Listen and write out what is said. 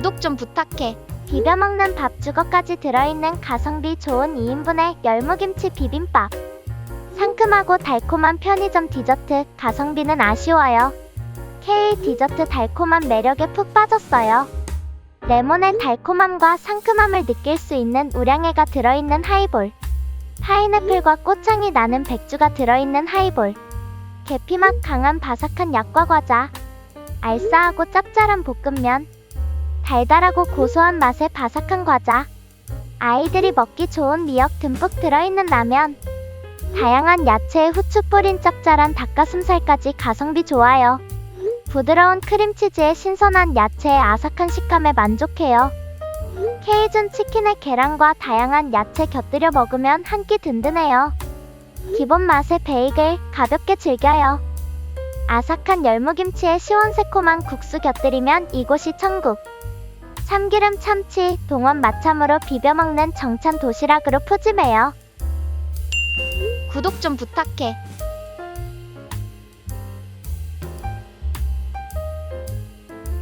구독 좀 부탁해. 비벼 먹는 밥 주걱까지 들어있는 가성비 좋은 2인분의 열무김치 비빔밥. 상큼하고 달콤한 편의점 디저트 가성비는 아쉬워요. K 디저트 달콤한 매력에 푹 빠졌어요. 레몬의 달콤함과 상큼함을 느낄 수 있는 우량해가 들어있는 하이볼. 파인애플과 꽃향이 나는 백주가 들어있는 하이볼. 계피맛 강한 바삭한 약과 과자. 알싸하고 짭짤한 볶음면. 달달하고 고소한 맛의 바삭한 과자. 아이들이 먹기 좋은 미역 듬뿍 들어있는 라면. 다양한 야채에 후추 뿌린 짭짤한 닭가슴살까지 가성비 좋아요. 부드러운 크림치즈에 신선한 야채의 아삭한 식감에 만족해요. 케이준 치킨에 계란과 다양한 야채 곁들여 먹으면 한 끼 든든해요. 기본 맛의 베이글 가볍게 즐겨요. 아삭한 열무김치에 시원새콤한 국수 곁들이면 이곳이 천국. 참기름 참치, 동원 마참으로 비벼 먹는 정찬 도시락으로 푸짐해요. 구독 좀 부탁해.